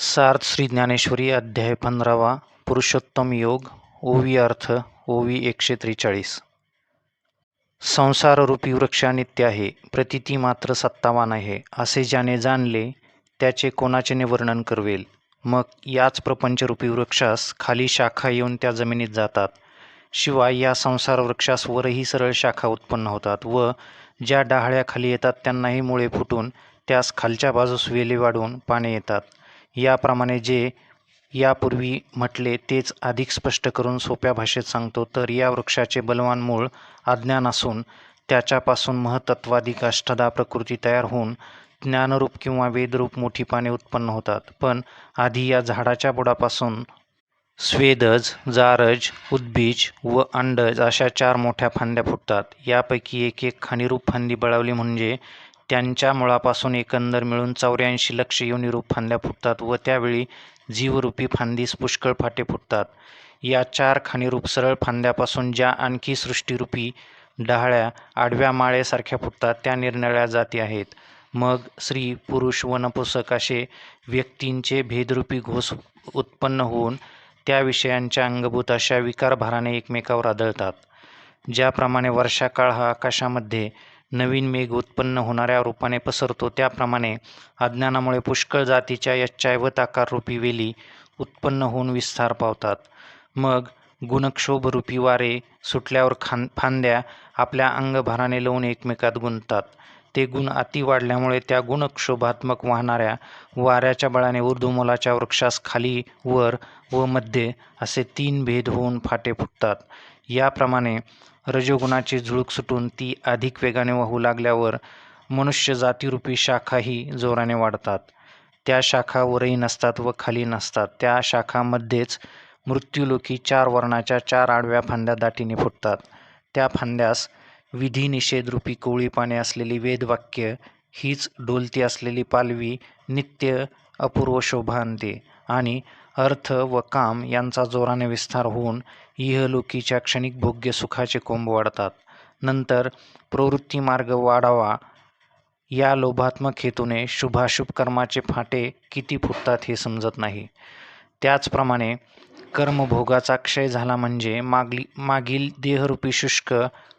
सार्थ श्री ज्ञानेश्वरी अध्याय पंधरावा पुरुषोत्तम योग ओवी अर्थ ओवी एकशे त्रेचाळीस. संसाररूपी वृक्ष नित्य आहे प्रतिती मात्र सत्तावान आहे असे ज्याने जाणले त्याचे कोणाचेने वर्णन करवेल? मग याच प्रपंचरूपी वृक्षास खाली शाखा येऊन त्या जमिनीत जातात. शिवाय या संसार वृक्षास वरही सरळ शाखा उत्पन्न होतात व ज्या डहाळ्याखाली येतात त्यांनाही मुळे फुटून त्यास खालच्या बाजूस वेली वाढवून पाने येतात. याप्रमाणे जे यापूर्वी म्हटले तेच अधिक स्पष्ट करून सोप्या भाषेत सांगतो. तर या वृक्षाचे बलवान मूळ अज्ञान असून त्याच्यापासून महतत्वाधिक अष्टदा प्रकृती तयार होऊन ज्ञानरूप किंवा वेदरूप मोठी पाने उत्पन्न होतात. पण आधी या झाडाच्या बुडापासून स्वेदज जारज उद्बीज व अंडज अशा चार मोठ्या फांद्या फुटतात. यापैकी एक एक खाणीरूप फांदी बळावली म्हणजे त्यांच्या मुळापासून एकंदर मिळून चौऱ्याऐंशी लक्ष योनिरूप फांद्या फुटतात व त्यावेळी जीवरूपी फांदीस पुष्कळ फाटे फुटतात. या चार खाणीरूप सरळ फांद्यापासून ज्या आणखी सृष्टीरूपी डहाळ्या आडव्या माळेसारख्या फुटतात त्या निरनिळ्या जाती आहेत. मग स्त्री पुरुष व नपुसक असे व्यक्तींचे भेदरूपी घोष उत्पन्न होऊन त्या विषयांच्या अंगभूत अशा विकारभाराने एकमेकावर आदळतात. ज्याप्रमाणे वर्षाकाळ हा आकाशामध्ये नवीन मेघ उत्पन्न होणाऱ्या रूपाने पसरतो. त्याप्रमाणे अज्ञानामुळे पुष्कळ जातीच्या यच्चायवत आकाररूपी वेली उत्पन्न होऊन विस्तार पावतात. मग गुणक्षोभरूपी वारे सुटल्यावर खान फांद्या आपल्या अंगभाराने लावून एकमेकात गुंततात. ते गुण अति वाढल्यामुळे त्या गुणक्षोभात्मक वाहणाऱ्या वाऱ्याच्या बळाने ऊर्ध्वमूलाच्या वृक्षास खाली वर व मध्ये असे तीन भेद होऊन फाटे फुटतात. याप्रमाणे रजोगुणाची झुळूक सुटून ती अधिक वेगाने वाहू लागल्यावर मनुष्य जातीरूपी शाखाही जोराने वाढतात. त्या शाखा वरही नसतात व खाली नसतात. त्या शाखामध्येच मृत्यूलोकी चार वर्णाच्या चार आडव्या फांद्या दाटीने फुटतात. त्या फांद्यास विधिनिषेधरूपी कोवळी पाने असलेली वेदवाक्य हीच डोलती असलेली पालवी नित्य अपूर्व शोभा आणते. आणि अर्थ व काम यांचा जोराने विस्तार होऊन इहलोकीच्या क्षणिक भोग्य सुखाचे कोंब वाढतात. नंतर प्रवृत्ती मार्ग वाढावा. या लोभात्मक हेतूने शुभाशुभ कर्माचे फाटे किती फुटतात हे समजत नाही. त्याचप्रमाणे कर्मभोगाचा क्षय झाला म्हणजे मागली मागील देहरूपी शुष्क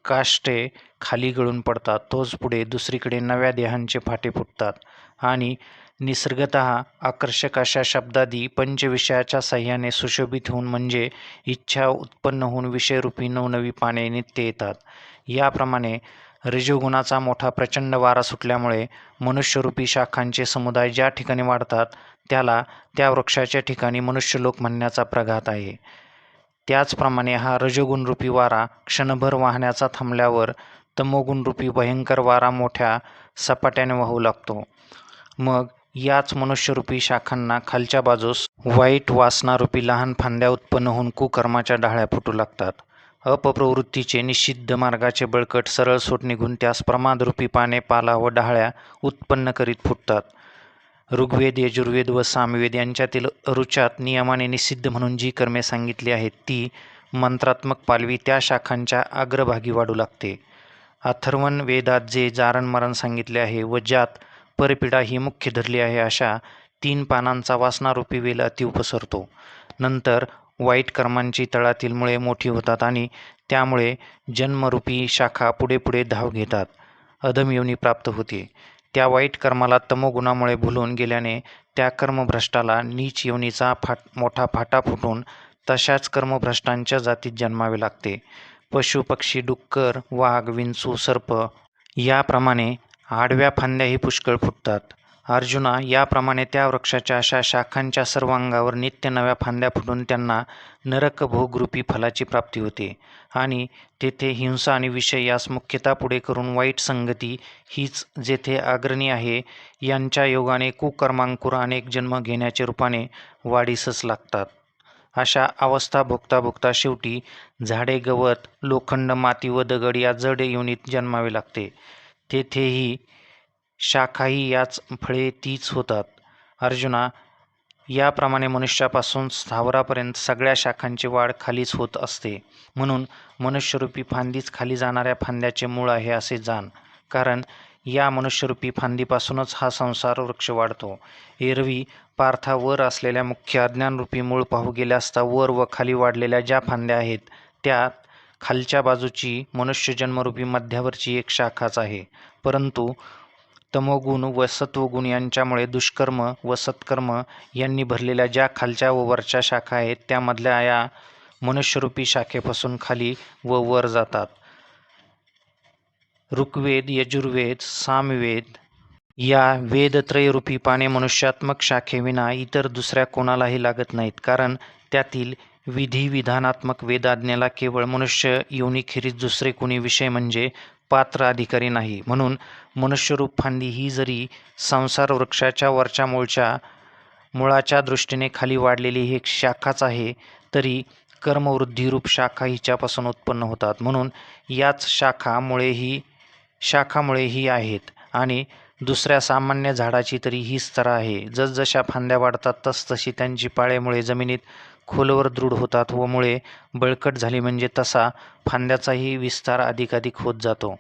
काष्टे खाली गळून पडतात. तोच पुढे दुसरीकडे नव्या देहांचे फाटे फुटतात आणि निसर्गत आकर्षक अशा शब्दादी पंचविषयाच्या साह्याने सुशोभित होऊन म्हणजे इच्छा उत्पन्न होऊन विषयरूपी नवनवी पाने नित्य येतात. याप्रमाणे रजोगुणाचा मोठा प्रचंड वारा सुटल्यामुळे मनुष्यरूपी शाखांचे समुदाय ज्या ठिकाणी वाढतात त्याला त्या वृक्षाच्या ठिकाणी मनुष्यलोक म्हणण्याचा प्रघात आहे. त्याचप्रमाणे हा रजोगुणरूपी वारा क्षणभर वाहण्याचा थांबल्यावर तमोगुणरूपी भयंकर वारा मोठ्या सपाट्याने वाहू लागतो. मग याच मनुष्यरूपी शाखांना खालच्या बाजूस वाईट वासनारूपी लहान फांद्या उत्पन्न होऊन कुकर्माच्या डाळ्या फुटू लागतात. अपप्रवृत्तीचे निषिद्ध मार्गाचे बळकट सरळ सोट निघून त्यास प्रमादरूपी पाने पाला व डाळ्या उत्पन्न करीत फुटतात. ऋग्वेद यजुर्वेद व सामवेद यांच्यातील रुचात नियमाने निषिद्ध म्हणून जी कर्मे सांगितली आहेत ती मंत्रात्मक पालवी त्या शाखांच्या अग्रभागी वाढू लागते. अथर्वण वेदात जे जारणमरण सांगितले आहे व ज्यात परपीडा ही मुख्य धरली आहे अशा तीन पानांचा वासनारूपी वेल अति पसरतो नंतर वाईट कर्मांची तळातील मुळे मोठी होतात आणि त्यामुळे जन्मरूपी शाखा पुढे पुढे धाव घेतात. अधमयोनी प्राप्त होते. त्या वाईट कर्माला तमोगुणामुळे भुलून गेल्याने त्या कर्मभ्रष्टाला नीच योनीचा फाट मोठा फाटा फुटून तशाच कर्मभ्रष्टांच्या जातीत जन्मावे लागते. पशु पक्षी डुक्कर वाघ विंचू सर्प याप्रमाणे आडव्या फांद्याही पुष्कळ फुटतात. अर्जुना याप्रमाणे त्या वृक्षाच्या अशा शाखांच्या सर्व अंगावर नित्य नव्या फांद्या फुटून त्यांना नरकभोगरूपी फलाची प्राप्ती होते. आणि तेथे हिंसा आणि विषय यास मुख्यतः पुढे करून वाईट संगती हीच जेथे अग्रणी आहे यांच्या योगाने कुकर्मांकुर अनेक जन्म घेण्याचे रूपाने वाढीसच लागतात. अशा अवस्था भोगता भोगता शेवटी झाडे गवत लोखंड माती व दगड या जड युनित जन्मावे लागते. तेथेही शाखाही याच फळे तीच होतात. अर्जुना याप्रमाणे मनुष्यापासून स्थावरापर्यंत सगळ्या शाखांची वाढ खालीच होत असते. म्हणून मनुष्यरूपी फांदीच खाली जाणाऱ्या फांद्याचे मूळ आहे असे जाण. कारण या मनुष्यरूपी फांदीपासूनच हा संसार वृक्ष वाढतो. एरवी पार्था वर असलेल्या मुख्य अज्ञानरूपी मूळ पाहू गेले असता वर व खाली वाढलेल्या ज्या फांद्या आहेत त्या खालच्या बाजूची मनुष्यजन्मरूपी मध्यावरची एक शाखाच आहे. परंतु तमोगुण व सत्वगुण यांच्यामुळे दुष्कर्म व सत्कर्म यांनी भरलेल्या ज्या खालच्या व वरच्या शाखा आहेत त्यामधल्या या मनुष्यरूपी शाखेपासून खाली व वर जातात. ऋग्वेद यजुर्वेद सामवेद या वेदत्रयरूपी पाने मनुष्यात्मक शाखेविना इतर दुसऱ्या कोणालाही लागत नाहीत. कारण त्यातील विधी विधानात्मक वेदाज्ञेला केवळ मनुष्य योनीखेरीज दुसरे कोणी विषय म्हणजे पात्र अधिकारी नाही. म्हणून मनुष्यरूप फांदी ही जरी संसार वृक्षाच्या वरच्या मूळच्या मुळाच्या दृष्टीने खाली वाढलेली ही एक शाखाच आहे तरी कर्मवृद्धीरूप शाखा हिच्यापासून उत्पन्न होतात. म्हणून याच शाखामुळे शाखामुळेही शाखामुळेही आहेत आणि दुसऱ्या सामान्य झाडाची तरी ही स्तर आहे. जसजशा फांद्या वाढतात तसतशी त्यांची पाळेमुळे जमिनीत खोलवर दृढ होतात व मुळे बळकट झाली म्हणजे तसा फांद्याचाही विस्तार अधिकाधिक होत जातो.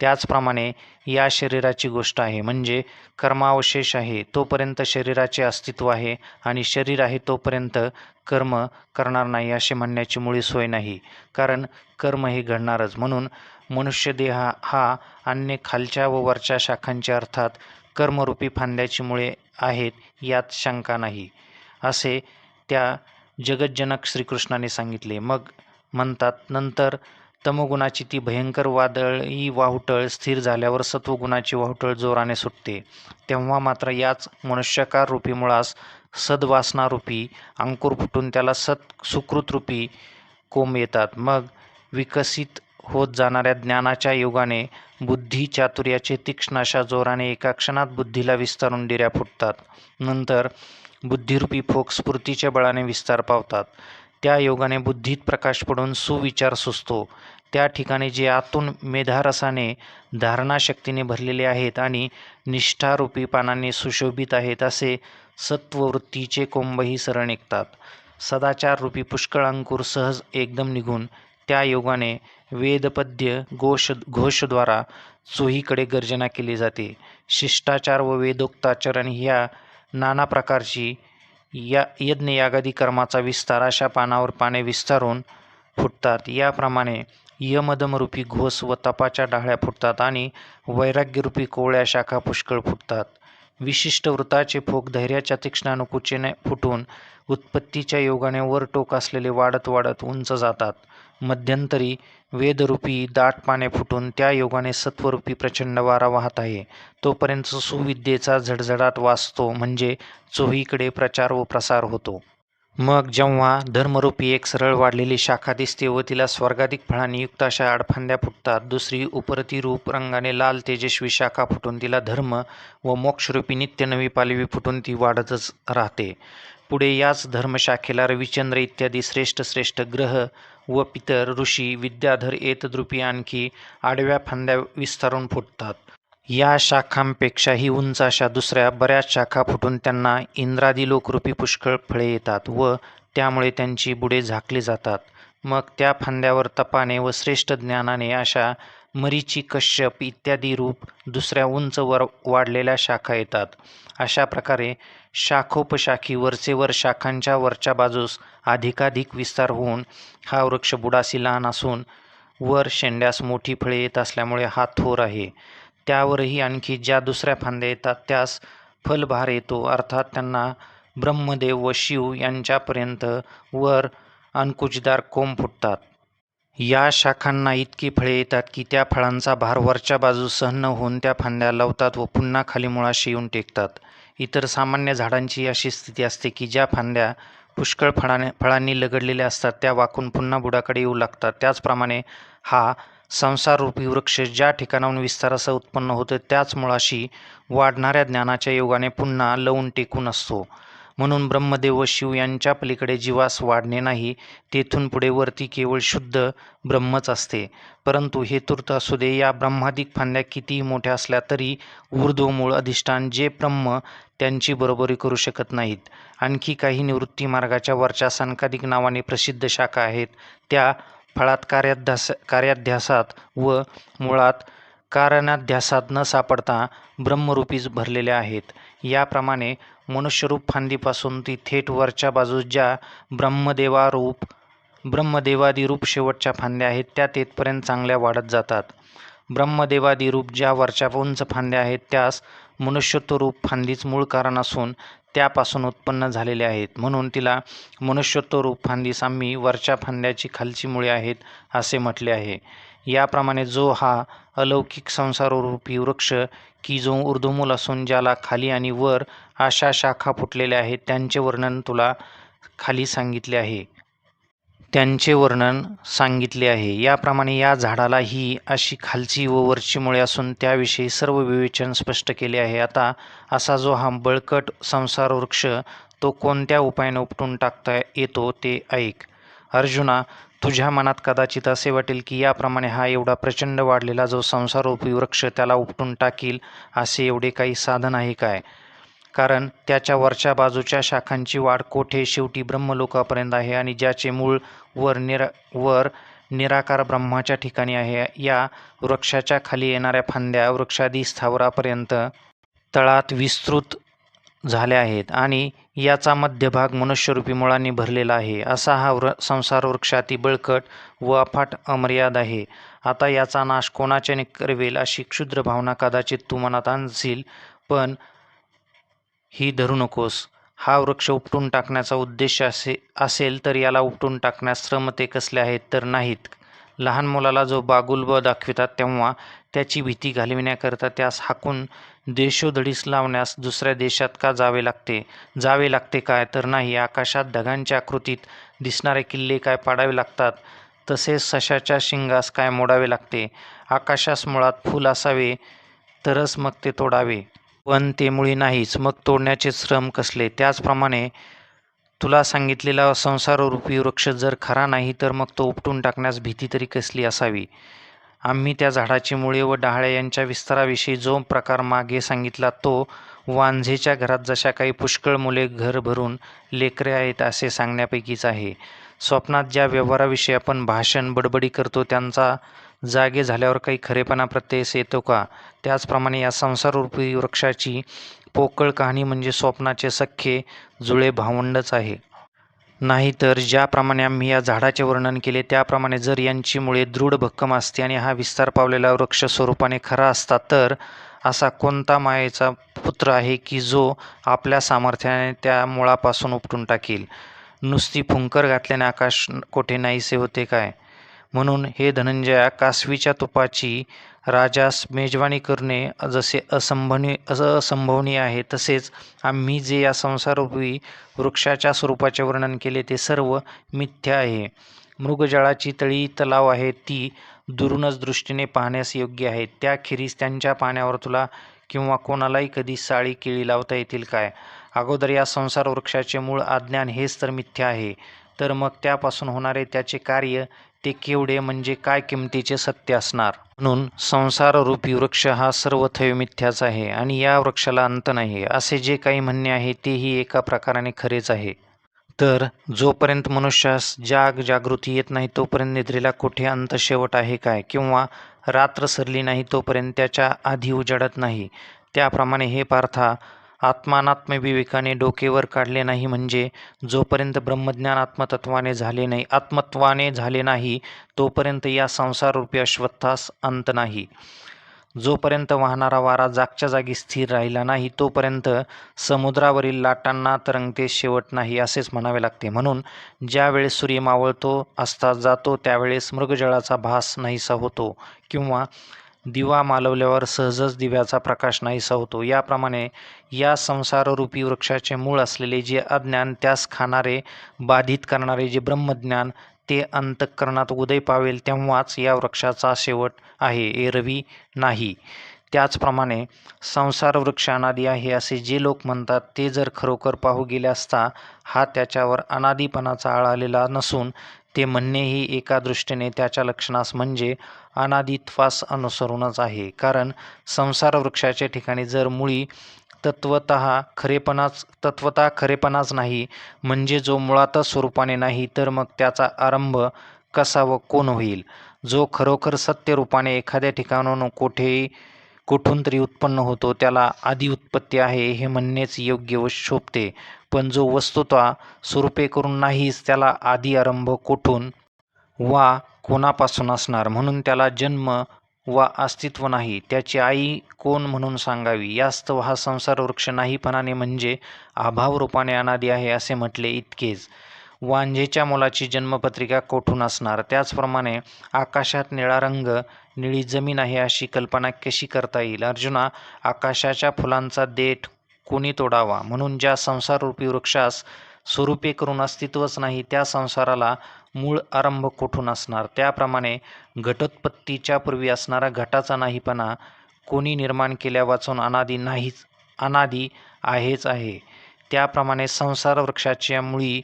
त्याचप्रमाणे या शरीराची गोष्ट आहे म्हणजे कर्मावशेष आहे तोपर्यंत शरीराचे अस्तित्व आहे आणि शरीर आहे तोपर्यंत कर्म करणार नाही असे म्हणण्याची मुळी सोय नाही कारण कर्म हे घडणारच. म्हणून मनुष्यदेह हा अन्य खालच्या व वरच्या शाखांच्या अर्थात कर्मरूपी फांद्याची मुळे आहेत यात शंका नाही. असे त्या जगज्जनक श्रीकृष्णाने सांगितले. मग म्हणतात नंतर तमोगुणाची ती भयंकर वादळी वाहुटळ स्थिर झाल्यावर सत्वगुणाची वाहुटळ जोराने सुटते. तेव्हा मात्र याच मनुष्यकार रूपी मुळास सद्वासनारूपी अंकुर फुटून त्याला सत् सुकृतरूपी कोंब येतात. मग विकसित होत जाणाऱ्या ज्ञानाच्या योगाने बुद्धी चातुर्याचे तीक्ष्ण अशा जोराने एका क्षणात बुद्धीला विस्तारून डिऱ्या फुटतात. नंतर बुद्धिरूपी फोक स्फूर्तीच्या बळाने विस्तार पावतात. त्या योगाने बुद्धीत प्रकाश पडून सुविचार सुचतो. त्या ठिकाणी जे आतून मेधारसाने धारणाशक्तीने भरलेले आहेत आणि निष्ठारूपी पानाने सुशोभित आहेत असे सत्ववृत्तीचे कोंबही सरळ निघतात. सदाचाररूपी पुष्कळ अंकुर सहज एकदम निघून त्या योगाने वेदपद्य घोष घोषद्वारा चोहीकडे गर्जना केली जाते. शिष्टाचार व वेदोक्ताचरण ह्या नाना प्रकारची या यज्ञयागादी कर्माचा विस्तार अशा पानावर पाने विस्तारून फुटतात. याप्रमाणे यमदमरूपी घोष व तपाच्या डाळ्या फुटतात आणि वैराग्यरूपी कोवळ्या शाखा पुष्कळ फुटतात. विशिष्ट वृताचे फोक धैर्याच्या तीक्ष्णानुकुचेने फुटून उत्पत्तीच्या योगाने वर टोक असलेले वाढत वाढत उंच जातात. मध्यंतरी वेदरूपी दाट पाने फुटून त्या योगाने सत्वरूपी प्रचंड वारा वाहत आहे. तोपर्यंत सुविद्येचा झडझडाट वाचतो म्हणजे चोहीकडे प्रचार व प्रसार होतो. मग जेव्हा धर्मरूपी एक सरळ वाढलेली शाखा दिसते व तिला स्वर्गाधिक फळांनी युक्त अशा आडफांद्या फुटतात दुसरी उपरती रूप रंगाने लाल तेजस्वी शाखा फुटून तिला धर्म व मोक्षरूपी नित्य नवी पालवी फुटून ती वाढतच राहते. पुढे याच धर्मशाखेला रविचंद्र इत्यादी श्रेष्ठ श्रेष्ठ ग्रह व पितर ऋषी विद्याधर येतद्रुपी आणखी आडव्या फांद्या विस्तारून फुटतात. या शाखांपेक्षाही उंच अशा दुसऱ्या बऱ्याच शाखा फुटून त्यांना इंद्रादी लोकरूपी पुष्कळ फळे येतात व त्यामुळे त्यांची बुडे झाकली जातात. मग त्या फांद्यावर तपाने व श्रेष्ठ ज्ञानाने अशा मरीची कश्यप इत्यादी रूप दुसऱ्या उंचवर वाढलेल्या शाखा येतात. अशा प्रकारे शाखोपशाखी वरचेवर शाखांच्या वरच्या बाजूस अधिकाधिक विस्तार होऊन हा वृक्ष बुडासी लहान असून वर शेंड्यास मोठी फळे येत असल्यामुळे हा थोर आहे. त्यावरही आणखी ज्या दुसऱ्या फांद्या येतात त्यास फलभार येतो. अर्थात त्यांना ब्रह्मदेव व शिव यांच्यापर्यंत वर अंकुचदार कोंब फुटतात. या शाखांना इतकी फळे येतात की त्या फळांचा भार वरच्या बाजूस सहन होऊन त्या फांद्या लावतात व पुन्हा खाली मुळाशी येऊन टेकतात. इतर सामान्य झाडांची अशी स्थिती असते की ज्या फांद्या पुष्कळ फळाने फळांनी लगडलेल्या असतात त्या वाकून पुन्हा बुडाकडे येऊ लागतात. त्याचप्रमाणे हा संसाररूपी वृक्ष ज्या ठिकाणाहून विस्तारासह उत्पन्न होतं त्याच मुळाशी वाढणाऱ्या ज्ञानाच्या योगाने पुन्हा लवून टेकून असतो. म्हणून ब्रह्मदेव व शिव यांच्या पलीकडे जीवास वाढणे नाही तेथून पुढे वरती केवळ शुद्ध ब्रह्मच असते. परंतु हे तूर्त असू दे या ब्रह्मादिक फांद्या कितीही मोठ्या असल्या तरी ऊर्ध्वमूळ अधिष्ठान जे ब्रह्म त्यांची बरोबरी करू शकत नाहीत. आणखी काही निवृत्ती मार्गाच्या वरच्या सनकादिक नावाने प्रसिद्ध शाखा आहेत त्या फळात कार्याध्यास कार्याध्यासात व मुळात कारणाध्यासात न सापडता ब्रह्मरूपीच भरलेल्या आहेत. याप्रमाणे मनुष्यरूप फांदीपासून ती थेट वरच्या बाजूस ज्या ब्रह्मदेवारूप ब्रह्मदेवादिरूप शेवटच्या फांद्या आहेत त्या तेथपर्यंत चांगल्या वाढत जातात. ब्रह्मदेवादी रूप ज्या वरच्या उंच फांद्या आहेत त्यास मनुष्यत्वरूप फांदीच मूळ कारण असून त्यापासून उत्पन्न झालेले आहेत. म्हणून तिला मनुष्यत्वरूप फांदीस आम्ही वरच्या फांद्याची खालची मुळे आहेत असे म्हटले आहे. याप्रमाणे जो हा अलौकिक संसाररूपी वृक्ष की जो ऊर्धमूल असून ज्याला खाली आणि वर अशा शाखा फुटलेल्या आहेत त्यांचे वर्णन तुला खाली सांगितले आहे. त्यांचे वर्णन सांगितले आहे. याप्रमाणे या झाडाला ही अशी खालची व वरची मुळे असून त्याविषयी सर्व विवेचन स्पष्ट केले आहे. आता असा जो हा बळकट संसार वृक्ष तो कोणत्या उपायाने उपटून टाकता येतो ते ऐक. अर्जुना तुझ्या मनात कदाचित असे वाटेल की याप्रमाणे हा एवढा प्रचंड वाढलेला जो संसारोपी वृक्ष त्याला उपटून टाकील असे एवढे काही साधन आहे काय? कारण त्याच्या वरच्या बाजूच्या शाखांची वाढ कोठे? शेवटी ब्रह्मलोकापर्यंत आहे आणि ज्याचे मूळ वर निरा वर निराकार ब्रह्माच्या ठिकाणी आहे. या वृक्षाच्या खाली येणाऱ्या फांद्या वृक्षादी स्थावरापर्यंत तळात विस्तृत झाल्या आहेत आणि याचा मध्यभाग मनुष्यरूपी मुळांनी भरलेला आहे. असा हा वृ संसार वृक्षाती बळकट व अफाट अमर्याद आहे. आता याचा नाश कोणाच्याने करवेल अशी क्षुद्र भावना कदाचित तू मनात आणशील पण ही धरू नकोस. हा वृक्ष उपटून टाकण्याचा उद्देश असे असेल तर याला उपटून टाकण्यास श्रम ते कसले आहेत तर नाहीत. लहान मुलाला जो बागुलब दाखवितात तेव्हा त्याची भीती घालविण्याकरता त्यास हाकून देशोधडीस लावण्यास दुसऱ्या देशात का जावे लागते? जावे लागते काय? तर नाही आकाशात ढगांच्या आकृतीत दिसणारे किल्ले काय पाडावे लागतात? तसेच सशाच्या शिंगास काय मोडावे लागते? आकाशास मुळात फूल असावे तरच मग ते तोडावे. पण ते मुळी नाहीच. मग तोडण्याचे श्रम कसले? त्याचप्रमाणे तुला सांगितलेला संसाररूपी वृक्ष जर खरा नाही तर मग तो उपटून टाकण्यास भीती तरी कसली असावी? आम्ही त्या झाडाची मुळे व डहाळ्या यांच्या विस्ताराविषयी जो प्रकार मागे सांगितला तो वांझेच्या घरात जशा काही पुष्कळ मुले घर भरून लेकरे आहेत असे सांगण्यापैकीच आहे. स्वप्नात ज्या व्यवहाराविषयी आपण भाषण बडबडी करतो त्यांचा जागे झाल्यावर काही खरेपणा प्रत्ययस येतो का? त्याचप्रमाणे या संसाररूपी वृक्षाची पोकळ कहाणी म्हणजे स्वप्नाचे सख्खे जुळे भावंडच आहे. नाहीतर ज्याप्रमाणे आम्ही या झाडाचे वर्णन केले त्याप्रमाणे जर यांची मुळे दृढ भक्कम असते आणि हा विस्तार पावलेला वृक्ष स्वरूपाने खरा असता तर असा कोणता मायेचा पुत्र आहे की जो आपल्या सामर्थ्याने त्या मुळापासून उपटून टाकेल? नुसती फुंकर घातल्याने आकाश कोठे नाहीसे होते काय? म्हणून हे धनंजया कासवीच्या तुपाची राजास मेजवानी करणे जसे असंभनी असंभवनीय आहे तसेच आम्ही जे या संसारूपी वृक्षाच्या स्वरूपाचे वर्णन केले ते सर्व मिथ्य आहे. मृगजळाची तळी तलाव आहे ती दुरूनच दृष्टीने पाहण्यास योग्य आहे. त्याखेरीज त्यांच्या पाण्यावर तुला किंवा कोणालाही कधी साळी केळी लावता येतील काय? अगोदर या संसार वृक्षाचे मूळ अज्ञान हेच तर मिथ्य आहे. तर मग त्यापासून होणारे त्याचे कार्य ते केवढे म्हणजे काय किमतीचे सत्य असणार? म्हणून संसाररूपी वृक्ष हा सर्व मिथ्याच आहे आणि या वृक्षाला अंत नाही. असे जे काही म्हणणे आहे तेही एका प्रकाराने खरेच आहे. तर जोपर्यंत मनुष्यास जाग जागृती येत नाही तोपर्यंत निद्रेला कुठे अंत शेवट आहे काय? किंवा रात्र सरली नाही तोपर्यंत त्याच्या आधी उजाडत नाही. त्याप्रमाणे हे पार्था आत्मानात्मविवेकाने डोकेवर काढले नाही म्हणजे जोपर्यंत ब्रह्मज्ञान आत्मतत्वाने झाले नाही आत्मत्वाने झाले नाही तोपर्यंत या संसाररूपी अश्वत्थास अंत नाही. जोपर्यंत वाहणारा वारा जागच्या जागी स्थिर राहिला नाही तोपर्यंत समुद्रावरील लाटांना तरंगते शेवट नाही असेच म्हणावे लागते. म्हणून ज्यावेळेस सूर्य मावळतो असता जातो त्यावेळेस मृगजळाचा भास नाहीसा होतो किंवा दिवा मालवल्यावर सहजच दिव्याचा प्रकाश नाहीसा होतो याप्रमाणे या संसाररूपी वृक्षाचे मूळ असलेले जे अज्ञान त्यास खाणारे बाधित करणारे जे ब्रह्मज्ञान ते अंतःकरणात उदय पावेल तेव्हाच या वृक्षाचा शेवट आहे एरवी नाही. त्याचप्रमाणे संसार वृक्ष अनादी आहे असे जे लोक म्हणतात ते जर खरोखर पाहू गेले असता हा त्याच्यावर अनादीपणाचा आळ आलेला नसून ते म्हणणेही एका दृष्टीने त्याच्या लक्षणास म्हणजे अनादित्वास अनुसरूनच आहे. कारण संसार वृक्षाच्या ठिकाणी जर मुळी तत्वत खरेपणाच तत्वता खरेपणाच नाही म्हणजे जो मुळातच स्वरूपाने नाही तर मग त्याचा आरंभ कसा व कोण होईल? जो खरोखर सत्यरूपाने एखाद्या ठिकाणाहून कोठेही कुठून तरी उत्पन्न होतो त्याला आधी उत्पत्ती आहे हे म्हणणेच योग्य व शोभते. पण जो वस्तुतः स्वरूपे करून नाहीच त्याला आदी आरंभ कोठून वा कोणापासून असणार? म्हणून त्याला जन्म वा अस्तित्व नाही. त्याची आई कोण म्हणून सांगावी? यास्तव हा संसार वृक्ष नाहीपणाने म्हणजे अभाव रूपाने अनादी आहे असे म्हटले इतकेच. वांझेच्या मुलाची जन्मपत्रिका कोठून असणार? त्याचप्रमाणे आकाशात निळा रंग निळी जमीन आहे अशी कल्पना कशी करता येईल? अर्जुना आकाशाच्या फुलांचा देठ कोणी तोडावा? म्हणून ज्या संसाररूपी वृक्षास स्वरूपे करून अस्तित्वच नाही त्या संसाराला मूळ आरंभ कोठून असणार? त्याप्रमाणे घटोत्पत्तीच्या पूर्वी असणारा घटाचा नाहीपणा कोणी निर्माण केल्या वाचून अनादी नाहीच अनादी आहेच आहे. त्याप्रमाणे संसार वृक्षाच्या मुळी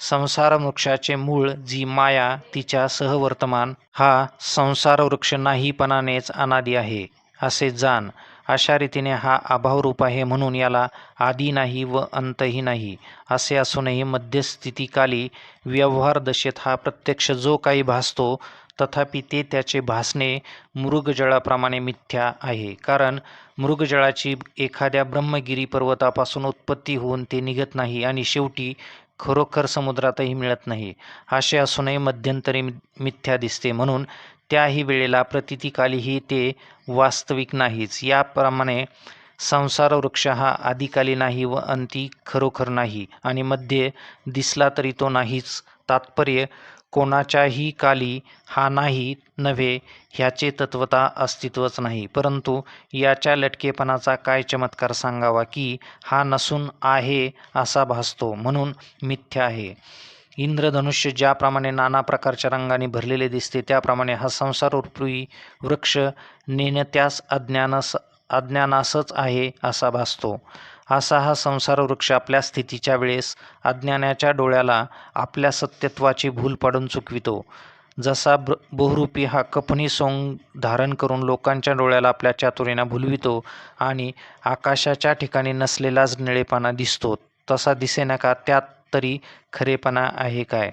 संसार वृक्षाचे मूळ जी माया तिच्या सहवर्तमान हा संसार वृक्ष नाहीपणानेच अनादी आहे असे जाण. अशा रीतीने हा अभावरूप आहे म्हणून याला आदी नाही व अंतही नाही असे असूनही मध्यस्थितीकाली व्यवहार दशेत हा प्रत्यक्ष जो काही भासतो तथापि ते त्याचे भासणे मृगजळाप्रमाणे मिथ्या आहे. कारण मृगजळाची एखाद्या ब्रह्मगिरी पर्वतापासून उत्पत्ती होऊन ते निघत नाही आणि शेवटी खरोखर समुद्रातही मिळत नाही. असे असूनही मध्यंतरी मिथ्या दिसते. म्हणून त्याही वेळेला प्रतितीकालीही ते वास्तविक नाहीच. याप्रमाणे संसार वृक्ष हा आदिकाली नाही व अंती खरोखर नाही. आणि मध्ये दिसला तरी तो नाहीच. तात्पर्य कोणाच्याही काली हा नाही नव्हे ह्याचे तत्वता अस्तित्वच नाही. परंतु याच्या लटकेपणाचा काय चमत्कार सांगावा की हा नसून आहे असा भासतो म्हणून मिथ्य आहे. इंद्रधनुष्य ज्याप्रमाणे नाना प्रकारच्या रंगाने भरलेले दिसते त्याप्रमाणे हा संसाररूपी वृक्ष नेणत्यास अज्ञानास अज्ञानासच आहे असा भासतो. असा हा संसार वृक्ष आपल्या स्थितीच्या वेळेस अज्ञानाच्या डोळ्याला आपल्या सत्यत्वाची भूल पाडून चुकवितो. जसा ब्र बहुरूपी हा कफनी सोंग धारण करून लोकांच्या डोळ्याला आपल्या चातुर्यानं भुलवितो आणि आकाशाच्या ठिकाणी नसलेलाच निळेपणा दिसतो तसा दिसेना का त्यात तरी खरेपणा आहे काय?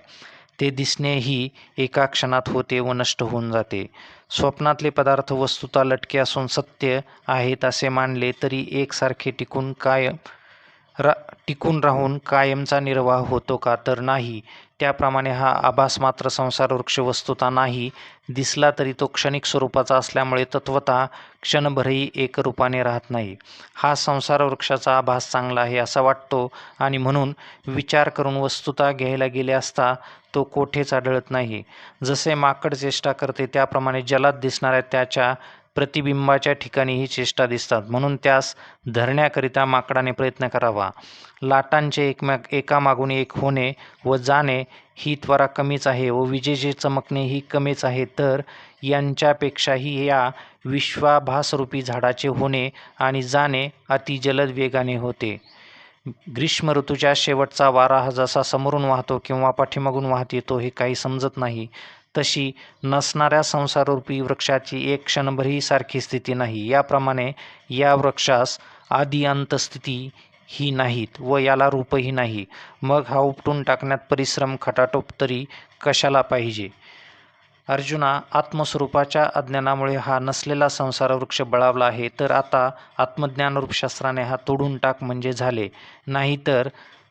ते दिसणेही एका क्षणात होते व नष्ट होऊन जाते. स्वप्नातले पदार्थ वस्तुता लटके असून सत्य आहेत असे मानले तरी एकसारखे टिकून काय रा टिकून राहून कायमचा निर्वाह होतो का तर नाही. त्याप्रमाणे हा आभास मात्र संसार वृक्ष वस्तुता नाही. दिसला तरी तो क्षणिक स्वरूपाचा असल्यामुळे तत्वता क्षणभरही एकरूपाने राहत नाही. हा संसार वृक्षाचा आभास चांगला आहे असा वाटतो आणि म्हणून विचार करून वस्तुता घ्यायला गेले असता तो कोठेच आढळत नाही. जसे माकड चेष्टा करते त्याप्रमाणे जलात दिसणाऱ्या त्याच्या प्रतिबिंबाच्या ठिकाणीही चेष्टा दिसतात. म्हणून त्यास धरण्याकरिता माकडाने प्रयत्न करावा. लाटांचे एकमेक एकामागून एक होणे व जाणे ही त्वरा कमीच आहे व विजेचे चमकणे ही कमीच आहे. तर यांच्यापेक्षाही या विश्वाभासरूपी झाडाचे होणे आणि जाणे अतिजलद वेगाने होते. ग्रीष्म ऋतूच्या शेवटचा वारा हा जसा समोरून वाहतो किंवा पाठीमागून वाहत येतो हे काही समजत नाही. तशी नसणाऱ्या संसाररूपी वृक्षाची एक क्षणभरही सारखी स्थिती नाही. याप्रमाणे या वृक्षास आदी अंतस्थिती ही नाहीत व याला रूपही नाही. मग हा उपटून टाकण्यात परिश्रम खटाटोप तरी कशाला पाहिजे? अर्जुना आत्मस्वरूपाच्या अज्ञानामुळे हा नसलेला संसार वृक्ष बळावला आहे. तर आता आत्मज्ञानरूप शास्त्राने हा तोडून टाक म्हणजे झाले. नाहीतर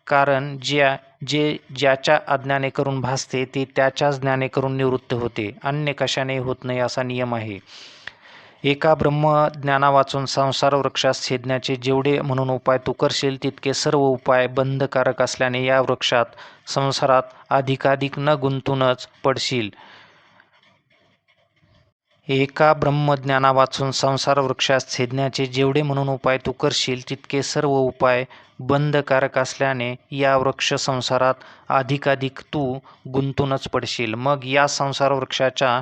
कारण ज्या जे ज्याच्या अज्ञाने करून भासते ते त्याच्याच ज्ञाने करून निवृत्त होते. अन्य कशाने होत नाही असा नियम आहे. एका ब्रह्मज्ञाना वाचून संसार वृक्षास छेदण्याचे जेवढे म्हणून उपाय तू करशील तितके सर्व उपाय बंधकारक असल्याने या वृक्षात संसारात अधिकाधिक न गुंतूनच पडशील. एका ब्रह्मज्ञाना वाचून संसार वृक्षास छेदण्याचे जेवढे म्हणून उपाय तू करशील तितके सर्व उपाय बंधकारक असल्याने या वृक्ष संसारात अधिकाधिक तू गुंतूनच पडशील. मग या संसार वृक्षाच्या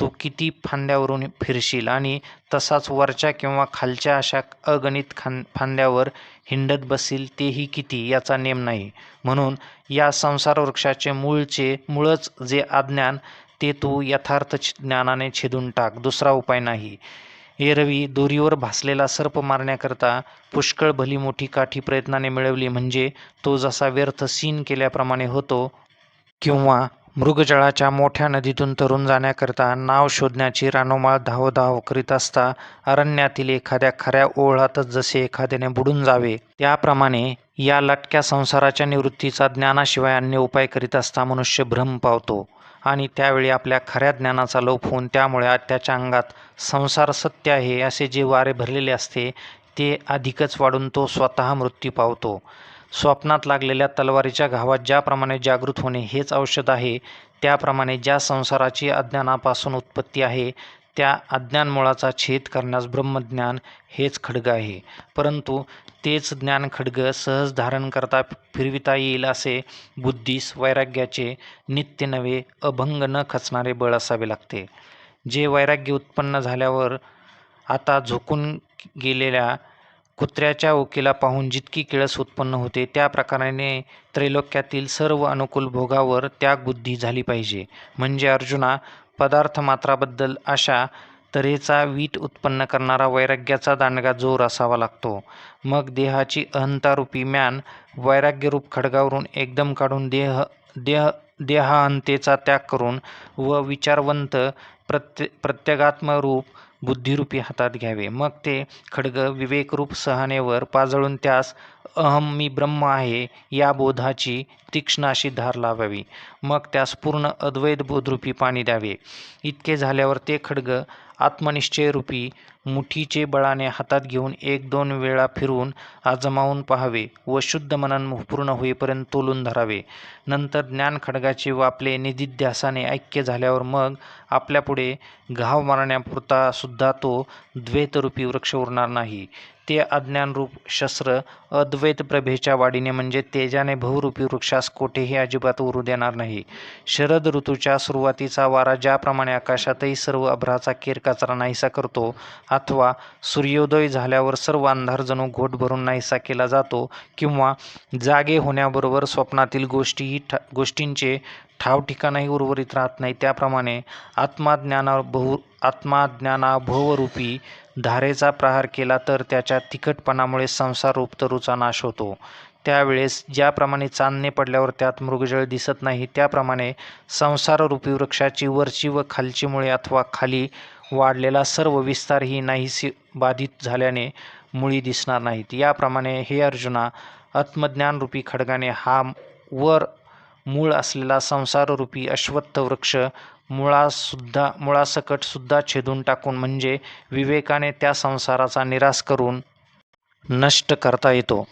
तू किती फांद्यावरून फिरशील आणि तसाच वरच्या किंवा खालच्या अशा अगणित खां फांद्यावर हिंडत बसील तेही किती याचा नेम नाही. म्हणून या संसार वृक्षाचे मूळचे मूळच जे अज्ञान ते तू यथार्थ ज्ञानाने छेदून टाक. दुसरा उपाय नाही. एरवी दोरीवर भासलेला सर्प मारण्याकरता पुष्कळ भली मोठी काठी प्रयत्नाने मिळवली म्हणजे तो जसा व्यर्थ सीन केल्याप्रमाणे होतो किंवा मृगजळाच्या मोठ्या नदीतून तरून जाण्याकरता नाव शोधण्याची रानोमाळ धावधाव करीत असता अरण्यातील एखाद्या खऱ्या ओळातच जसे एखाद्याने बुडून जावे त्याप्रमाणे या लटक्या संसाराच्या निवृत्तीचा ज्ञानाशिवाय अन्य उपाय करीत असता मनुष्य भ्रम पावतो. आणि त्यावेळी आपल्या खऱ्या ज्ञानाचा लोप होऊन त्यामुळे त्याच्या अंगात संसार सत्य आहे असे जे वारे भरलेले असते ते अधिकच वाढून तो स्वतः मृत्यू पावतो. स्वप्नात लागलेल्या तलवारीच्या घावात ज्याप्रमाणे जागृत होणे हेच औषध आहे त्याप्रमाणे ज्या संसाराची अज्ञानापासून उत्पत्ती आहे त्या अज्ञानमुळाचा छेद करण्यास ब्रह्मज्ञान हेच खडग आहे. परंतु तेच ज्ञान खड्ग सहज धारण करता फिरविता येईल असे बुद्धीस वैराग्याचे नित्य नवे अभंग न खचणारे बळ असावे लागते. जे वैराग्य उत्पन्न झाल्यावर आता झोकून गेलेल्या कुत्र्याच्या ओकेला पाहून जितकी किळस उत्पन्न होते त्या प्रकाराने त्रैलोक्यातील सर्व अनुकूल भोगावर त्यागबुद्धी झाली पाहिजे. म्हणजे अर्जुना पदार्थ मात्राबद्दल अशा तऱ्हेचा वीट उत्पन्न करणारा वैराग्याचा दांडगा जोर असावा लागतो. मग देहाची अहंतारूपी म्यान वैराग्यरूप खडगावरून एकदम काढून देह देह देहांतेचा त्याग करून व विचारवंत प्रत्ये प्रत्यगात्मरूप बुद्धिरूपी हातात घ्यावे. मग ते खडग विवेकरूप सहानेवर पाजळून त्यास अहम मी ब्रह्म आहे या बोधाची तीक्ष्ण अशी धार लावावी. मग त्यास पूर्ण अद्वैत बोधरूपी पाणी द्यावे. इतके झाल्यावर ते खडग आत्मनिश्चयरूपी मुठीचे बळाने हातात घेऊन एक दोन वेळा फिरवून आजमावून पाहावे व शुद्ध मनन पूर्ण होईपर्यंत तोलून धरावे. नंतर ज्ञान खडगाचे वापले आपले निधिध्यासाने ऐक्य झाल्यावर मग आपल्यापुढे घाव मारण्यापुरता सुद्धा तो द्वैतरूपी वृक्ष उरणार नाही. ते अज्ञानरूप शस्त्र अद्वैत प्रभेच्या वाढीने म्हणजे तेजाने बहुरूपी वृक्षास कोठेही अजिबात उरू देणार नाही. शरद ऋतूच्या सुरुवातीचा वारा ज्याप्रमाणे आकाशातही सर्व अभ्राचा केर कचरा नाहीसा करतो अथवा सूर्योदय झाल्यावर सर्व अंधार जणू घोट भरून नाहीसा केला जातो किंवा जागे होण्याबरोबर स्वप्नातील गोष्टीही ठ गोष्टींचे ठाव ठिकाणही उर्वरित राहत नाही त्याप्रमाणे आत्माज्ञाना बहु आत्माज्ञानाभवरूपी धारेचा प्रहार केला तर त्याच्या तिखटपणामुळे संसार उपतरूचा नाश होतो. त्यावेळेस ज्याप्रमाणे चांदणे पडल्यावर त्यात मृगजळ दिसत नाही त्याप्रमाणे संसाररूपी वृक्षाची वरची व खालची मुळे अथवा खाली वाढलेला सर्व विस्तार ही नाहीसी बाधित झाल्याने मुळी दिसणार नाहीत. याप्रमाणे हे अर्जुना आत्मज्ञानरूपी खडगाने हा वर मूळ असलेला संसाररूपी अश्वत्थ वृक्ष मुळासुद्धा मुळासकटसुद्धा छेदून टाकून म्हणजे विवेकाने त्या संसाराचा निराश करून नष्ट करता येतो.